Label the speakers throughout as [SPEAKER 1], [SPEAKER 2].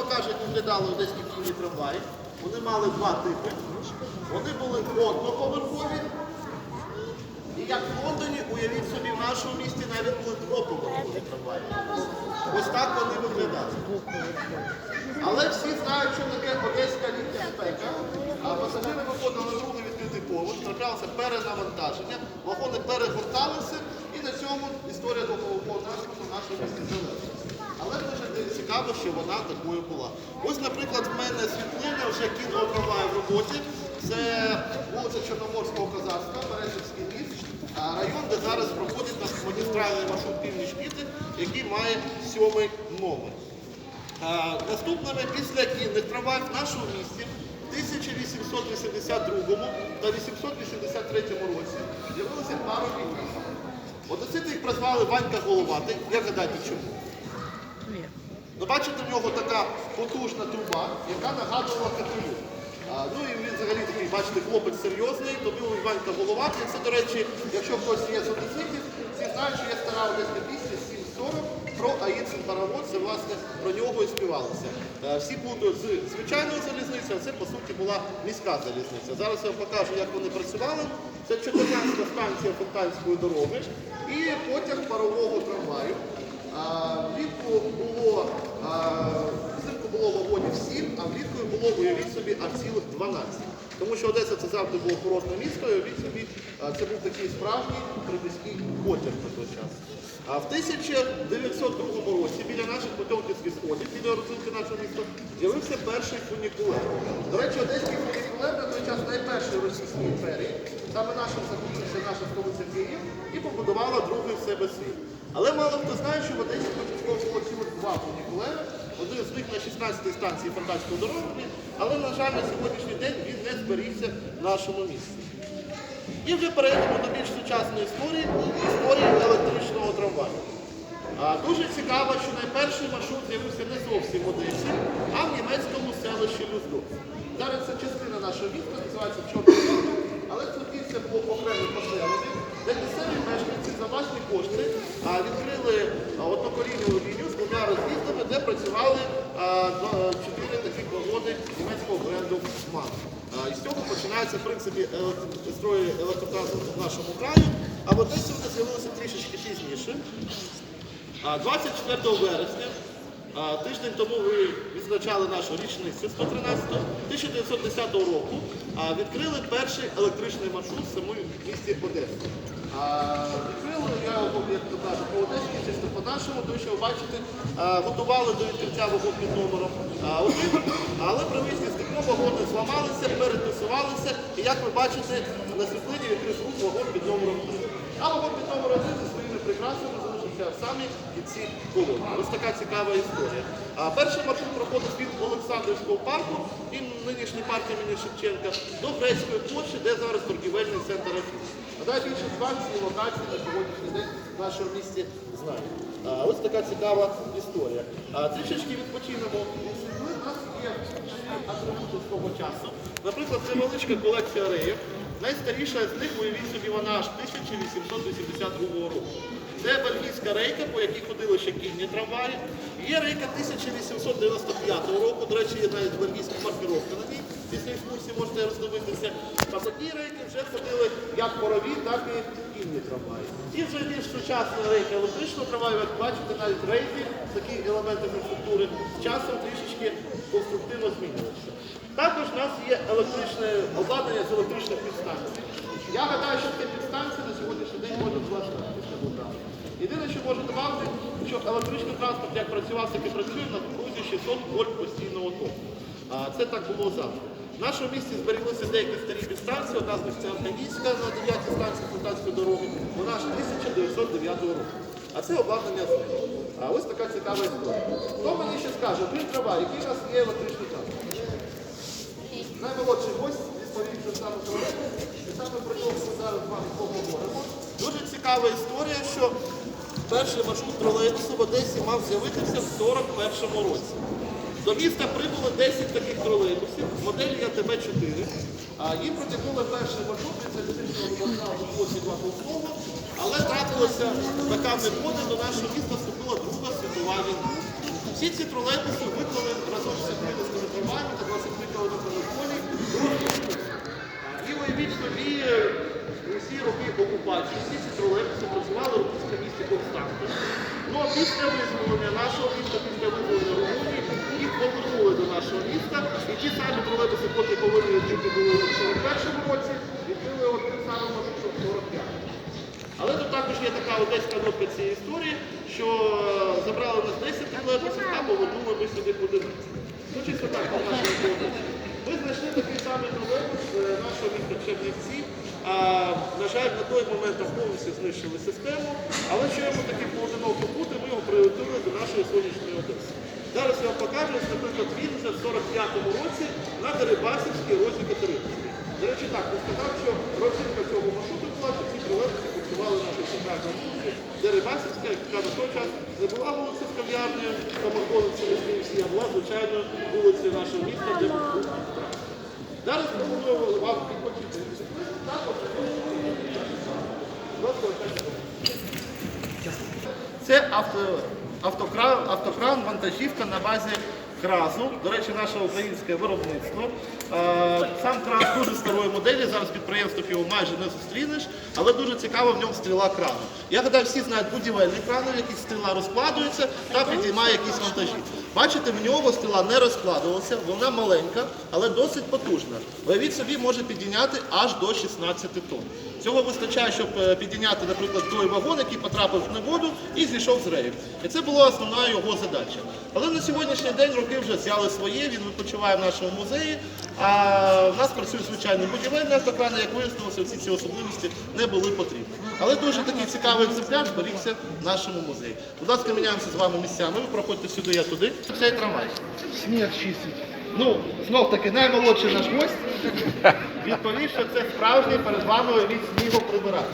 [SPEAKER 1] покажу, як виглядали одеські кінні трамваї. Вони мали два типи. Вони були одноповерхові. І як в Лондоні, уявіть собі, в нашому місті навіть були двоповерхові трамваї. Ось так вони виглядали. Але всі знають, що таке одеська літня спека. А пасажири виходили на другий відкритий поверх, траплялося перенавантаження, вагони перегорталися, і на цьому історія двоповерхового транспорту в нашому місті завершилася. Але дуже цікаво, що вона такою була. Ось, наприклад, в мене світлина вже кіно трамваю в роботі. Це вулиця Чорноморського козацтва, Березівський ліс, а, район, де зараз проходить наш магістральний маршрут північ піти, який має сьомий номер. Наступними після кінних трамваїв в нашому місті в 1882 та 883 році з'явилися парові лінії. Одесити їх прозвали Ванька Головатий. Як гадаєте, чому? Ну, бачите, в нього така потужна труба, яка нагадувала капелюх. Ну і він взагалі такий, бачите, хлопець серйозний, тому Іванка головатий. Це, до речі, якщо хтось є з одеситів, всі знають, що є стара одеська пісня 740 про Аїдсин паровоз, це власне про нього і співалося. Е, Всі плутають з звичайною залізницею, а це по суті була міська залізниця. Зараз я вам покажу, як вони працювали. Це 14 станція Фонтанської дороги і потяг парового трамваю. Влітку було взимку було вагонів 7, а влітку було, уявіть собі, аж цілих 12. Тому що Одеса це завжди було курортне місто, і уявіть собі, це був такий справжній приміський потяг на той час. А в 1902 році біля наших Потьомківських сходів, біля розвитку нашого міста, з'явився перший фунікулер. До речі, одеський фунікулер на той час найперший в Російській імперії. Саме нашим захопився наша столиця Київ і побудувала другий в себе світ. Але мало хто знає, що в Одесі було цілих два фунікулери. Один з них на 16-й станції Фонтанської дороги, але, на жаль, на сьогоднішній день він не зберігся в нашому місті. І вже перейдемо до більш сучасної історії, історії електричного трамваю. Дуже цікаво, що найперший маршрут з'явився не зовсім в Одесі, а в німецькому селищі Люздов. Зараз це частина нашого міста, називається Чорний але це було окремо поселення, де місцеві мешканці за власні кошти відкрили а, однокорінневу лінію з двома роз'їздами, де працювали чотири такі вагони німецького бренду МАН. І з цього починається в принципі строї електротранспорту в нашому краю, а в Одесі вони з'явилися трішечки пізніше. 24 вересня, тиждень тому ви відзначали нашу річницю 113 1910 року, відкрили перший електричний маршрут в самому місті Одеси. Відкрили, його, як то кажуть, по Одесі, чисто по-нашому, тому що ви бачите, готували до відкриття вагон під номером один, але при виїзді такого вагони зламалися, перетусувалися, і як ви бачите, на світлині відкрив рух вагон під номером 3. А вагон під номером 1 зі своїми прикрасами залишився в самі кінці колони. Ось така цікава історія. А перший маршрут проходить від Олександрівського парку і нинішній парк імені Шевченка до Грецької площі, де зараз торгівельний центр Афін. А далі більше ці локації на сьогоднішній день в нашому місті знають. Ось така цікава історія. А, трішечки відпочинемо. У нас є атрибути з того часу. Наприклад, це величка колекція реїв. Найстаріша з них, уявіть собі, вона аж 1882 року. Це бельгійська рейка, по якій ходили ще кінні трамваї. Є рейка 1895 року, до речі, є навіть бельгійська маркировка на ній. Після екскурсії можете роздивитися. А по тій рейки вже ходили як парові, так і кінні трамваї. І вже більш сучасна рейка електричного трамваю, як бачите, навіть рейки, такі елементи інфраструктури, часом трішечки конструктивно змінювалися. Також у нас є електричне обладнання з електричних підстанцій. Я гадаю, що таке підстанція на сьогоднішній день може влаштувати після Полтави. Єдине, що можу додати, що електричний транспорт як працював, так і працює на крузі 600 вольт постійного току. А це так було завжди. В нашому місті збереглися деякі старі підстанції, одна з них це Арканійська на 9 станції Полтавської дороги, вона ж 1909 року. А це обладнання з. А ось така цікава історія. Хто мені ще скаже, крім трава, який у нас є електричний транспорт? Наймолодший гость відповідь за саме тролейбус, і саме про нього ми зараз з вами поговоримо. Дуже цікава історія, що перший маршрут тролейбусу в Одесі мав з'явитися в 41-му році. До міста прибуло 10 таких тролейбусів, модель ЯТБ-4. Їм протягнули перший маршрут від залізничного вокзалу в площі Баковського, але трапилося така негода, до нашого міста вступила Друга світова війна. Всі ці тролейбуси виклали разом з сім'ї трамваями та 23 км на полі. І уявіть собі бачите, всі ці тролейбуси працювали у місті Константа. Ну а після визволення нашого міста, після визволення Румунії, їх повернули до нашого міста. І ті самі тролейбуси, поки повинні діти були в 41-му році, відкрили от тим самим маршрутом 45 але тут також є така одеська нотка цієї історії, що е, забрали нас 10 тролейбусів, а повернули ми сюди по 11. Ну, чисто так, по нашому. Ми знайшли такий самий тролейбус е, нашого міста Чернівці. На жаль, на той момент там повністю знищили систему, але що йому таки поодиноко бути, ми його прилетіли до нашої сонячної Одеси. Зараз я вам покажу, ось, наприклад, він вже в 45-му році на Дерибасівській розі Катеринській. До речі, так, я сказав, що родзинка цього маршруту була, що ці прилети працювали наші центральні вулиці, де Рибасівська, яка на той час не була вулиця з кав'ярнею та Макдональдсом а була, звичайно, вулицею нашого міста, де був. Зараз пропоную вам підпочити. Так, от, будь ласка, це авто, автокран, автокран, вантажівка на базі кразу. До речі, наше українське виробництво. Е, Сам кран дуже старої моделі, зараз підприємствах його майже не зустрінеш, але дуже цікаво в ньому стріла крану. Я гадаю, всі знають будівельні крани, в яких стріла розкладується та підіймає якісь вантажі. Бачите, в нього стріла не розкладувалася, вона маленька, але досить потужна. Уявіть собі, може підійняти аж до 16 тонн. Цього вистачає, щоб е, підійняти, наприклад, той вагон, який потрапив в негоду і зійшов з реїв. І це була основна його задача. Але на сьогоднішній день роки вже взяли своє, він відпочиває в нашому музеї. А в нас працюють звичайні будівельні автокрани, як вияснилося, всі ці особливості не були потрібні. Але дуже такий цікавий екземпляр зберігся в нашому музеї. Будь ласка, міняємося з вами місцями. Ви проходьте сюди, я туди. Цей трамвай.
[SPEAKER 2] Сніг чистить.
[SPEAKER 1] Ну, знов таки, наймолодший наш гость відповів, що це справжній перед вами уявіть снігоприбирач.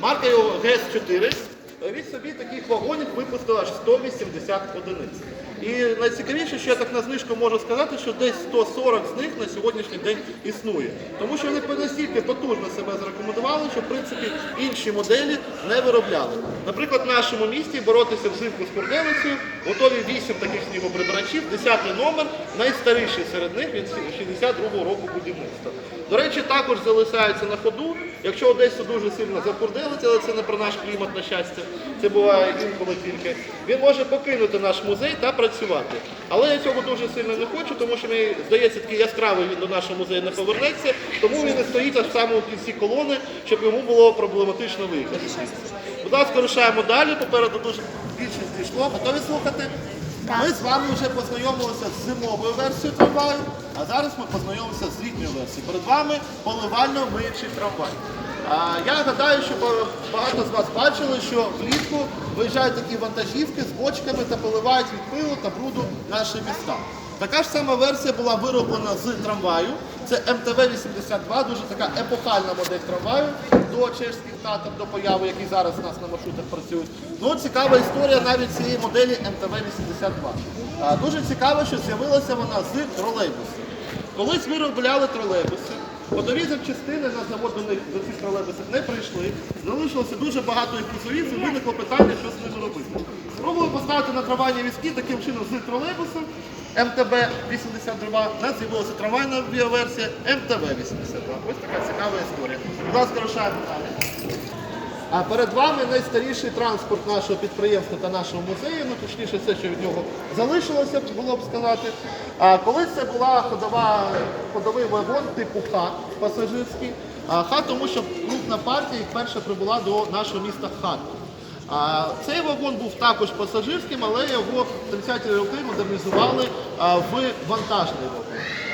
[SPEAKER 1] Марка його ГС-4. Уявіть собі, таких вагонів випустила 180 одиниць. І найцікавіше, що я так на знижку можу сказати, що десь 140 з них на сьогоднішній день існує. Тому що вони настільки потужно себе зарекомендували, що в принципі інші моделі не виробляли. Наприклад, в нашому місті боротися взимку з курделицею готові 8 таких снігоприбирачів, 10 номер, найстаріший серед них він 62 року будівництва. До речі, також залишається на ходу. Якщо Одесу дуже сильно закурделиться, але це не про наш клімат, на щастя, це буває інколи тільки. Він може покинути наш музей та працювати. Але я цього дуже сильно не хочу, тому що мені здається, такий яскравий він до нашого музею не повернеться, тому він і стоїть аж в самому кінці колони, щоб йому було проблематично виїхати. Будь ласка, рушаємо далі. Попереду дуже більшість дійшло. Готові слухати? Ми з вами вже познайомилися з зимовою версією трамваю, а зараз ми познайомимося з літньою версією. Перед вами поливально-миючий трамвай. А, я гадаю, що багато з вас бачили, що влітку виїжджають такі вантажівки з бочками та поливають від пилу та бруду наші міста. Така ж сама версія була вироблена з трамваю. Це МТВ-82, дуже така епохальна модель трамваю до чешських татар, до появи, які зараз у нас на маршрутах працюють. Ну, цікава історія навіть цієї моделі МТВ-82. Дуже цікаво, що з'явилася вона з тролейбусів. Колись виробляли тролейбуси. Ходові запчастини на завод до них до цих тролейбусів не прийшли. Залишилося дуже багато їх і виникло питання, що з ними робити. Спробували поставити на трамвайні візки таким чином з тролейбусом МТБ-82. У нас з'явилася трамвайна версія МТБ-82. Ось така цікава історія. Будь ласка, рушаємо далі. А перед вами найстаріший транспорт нашого підприємства та нашого музею, ну точніше, все, що від нього залишилося, було б сказати. А колись це була ходова, ходовий вагон типу Х пасажирський. А, Х, тому що крупна партія їх перша прибула до нашого міста Харків. А, Цей вагон був також пасажирським, але його в 30-ті роки модернізували в вантажний вагон.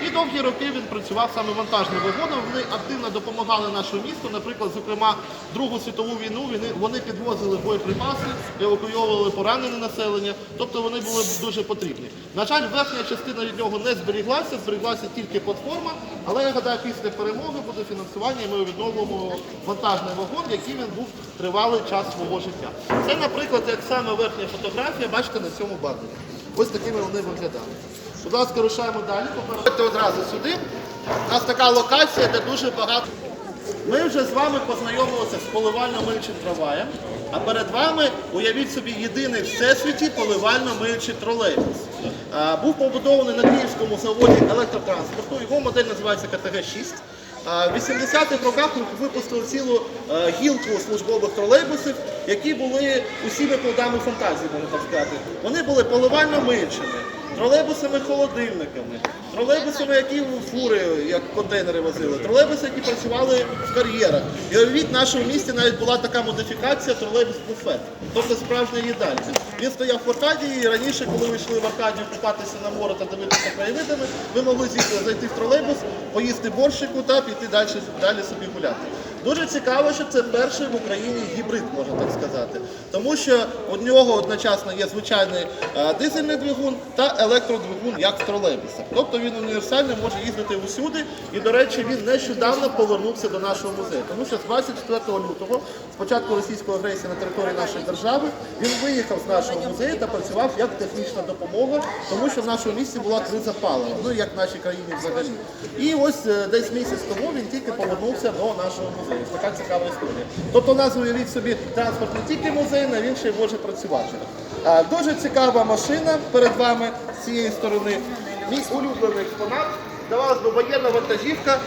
[SPEAKER 1] І довгі роки він працював саме вантажним вагоном. Вони активно допомагали нашому місту. Наприклад, зокрема, Другу світову війну вони, підвозили боєприпаси, евакуйовували поранене населення, тобто вони були дуже потрібні. На жаль, верхня частина від нього не зберіглася, зберіглася тільки платформа, але я гадаю, після перемоги буде фінансування, і ми відновимо вантажний вагон, який він був тривалий час свого життя. Це, наприклад, як саме верхня фотографія, бачите на цьому бандері. Ось такими вони виглядали. Будь ласка, рушаємо далі. Попередьте одразу сюди. У нас така локація, де дуже багато. Ми вже з вами познайомилися з поливально-миючим трамваєм, а перед вами, уявіть собі, єдиний в всесвіті поливально-миючий тролейбус. Був побудований на Київському заводі електротранспорту, його модель називається КТГ-6. В 80-х роках випустили цілу е, гілку службових тролейбусів, які були усіми плодами фантазії, можна так сказати. Вони були поливально мильчими, тролейбусами холодильниками, тролейбусами, які фури, як контейнери возили, тролейбуси, які працювали в кар'єрах. І уявіть, в нашому місті навіть була така модифікація тролейбус-буфет, тобто справжня їдальня. Він стояв в Аркадії, і раніше, коли ви йшли в Аркадію купатися на море та дивитися краєвидами, ви могли зайти в тролейбус, поїсти борщику та піти далі, далі собі гуляти. Дуже цікаво, що це перший в Україні гібрид, можна так сказати. Тому що у нього одночасно є звичайний е, дизельний двигун та електродвигун, як в тролейбусах. Тобто він універсальний, може їздити усюди. І, до речі, він нещодавно повернувся до нашого музею. Тому що з 24 лютого, з початку російської агресії на території нашої держави, він виїхав з нашого музею та працював як технічна допомога, тому що в нашому місті була криза палива, ну як в нашій країні взагалі. І ось е, десь місяць тому він тільки повернувся до нашого музею. Така цікава історія. Тобто нас уявіть собі транспорт не тільки музейний, він ще й може працювати. Дуже цікава машина перед вами з цієї сторони. Мій улюблений експонат. Здавалось би, воєнна вантажівка.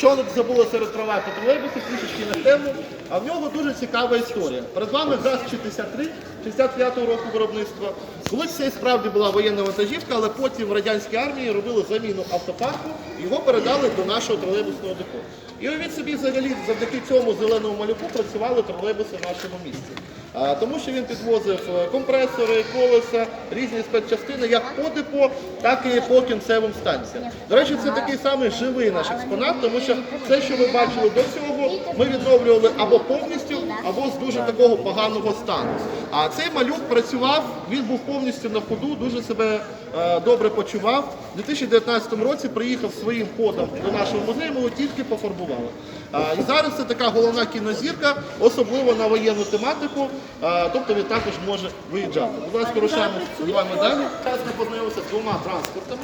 [SPEAKER 1] Тут забули серед права по тролейбусу, трішечки на тему. А в нього дуже цікава історія. Перед вами ГАЗ-63, 65-го року виробництва. Колись це і справді була воєнна вантажівка, але потім в радянській армії робили заміну автопарку, його передали до нашого тролейбусного депо. І уявіть собі, взагалі, завдяки цьому зеленому малюку працювали тролейбуси в нашому місті. Тому що він підвозив е, компресори, колеса, різні спецчастини як по депо, так і по кінцевим станціям. До речі, це такий самий живий наш експонат, тому що все, що ви бачили до цього, ми відновлювали або повністю, або з дуже такого поганого стану. А цей малюк працював, він був повністю на ходу, дуже себе е, добре почував. У 2019 році приїхав своїм ходом до нашого музею, ми його тільки пофарбували. І зараз це така головна кінозірка, особливо на воєнну тематику, тобто він також може виїжджати. Будь ласка, рушаємо з вами далі. Зараз ми познайомимося з двома транспортами.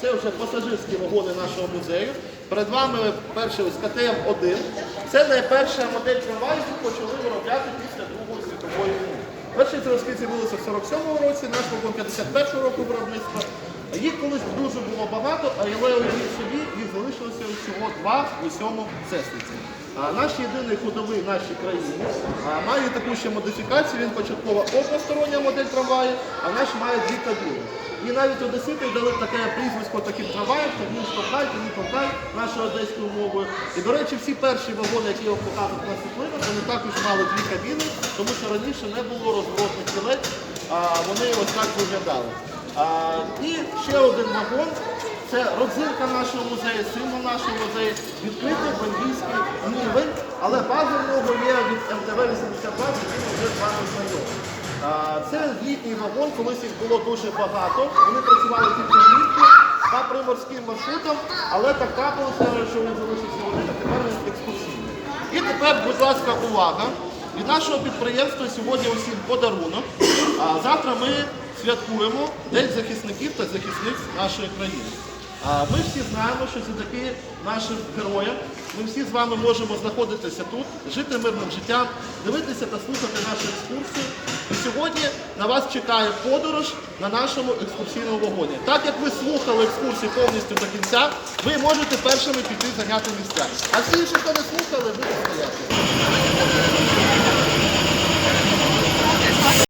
[SPEAKER 1] Це вже пасажирські вагони нашого музею. Перед вами перший ось КТМ-1. Це найперша модель трамваю, яку почали виробляти після Другої світової війни. Перші зразки з'явилися в 47-му році, наш вагон 51-го року виробництва. Їх колись дуже було багато, але уявіть собі, їх залишилося всього два в усьому всесвіті. Наш єдиний ходовий в нашій країні має таку ще модифікацію, він початкова одностороння модель трамваю, а наш має дві кабіни. І навіть одесити дали таке прізвисько таким трамваям, так він штовхай, він толкай нашою одеською мовою. І, до речі, всі перші вагони, які я показував на світлинах, вони також мали дві кабіни, тому що раніше не було розворотних кілець, а вони ось так виглядали. І ще один вагон. Це родзинка нашого музею, символ нашого музею, відкритий бельгійський нівель, але база в нього є від МТВ-82, з яким ми вже з вами знайомі. Це літній вагон, колись їх було дуже багато. Вони працювали тільки влітку та приморським маршрутом, але так трапилося, що він залишився один, а тепер він екскурсійний. І тепер, будь ласка, увага. Від нашого підприємства сьогодні усім подарунок. Завтра ми святкуємо День захисників та захисниць нашої країни. А Ми всі знаємо, що завдяки нашим героям ми всі з вами можемо знаходитися тут, жити мирним життям, дивитися та слухати наші екскурсії. І сьогодні на вас чекає подорож на нашому екскурсійному вагоні. Так як ви слухали екскурсії повністю до кінця, ви можете першими піти зайняти місця. А всі хто не слухали, ви стояти.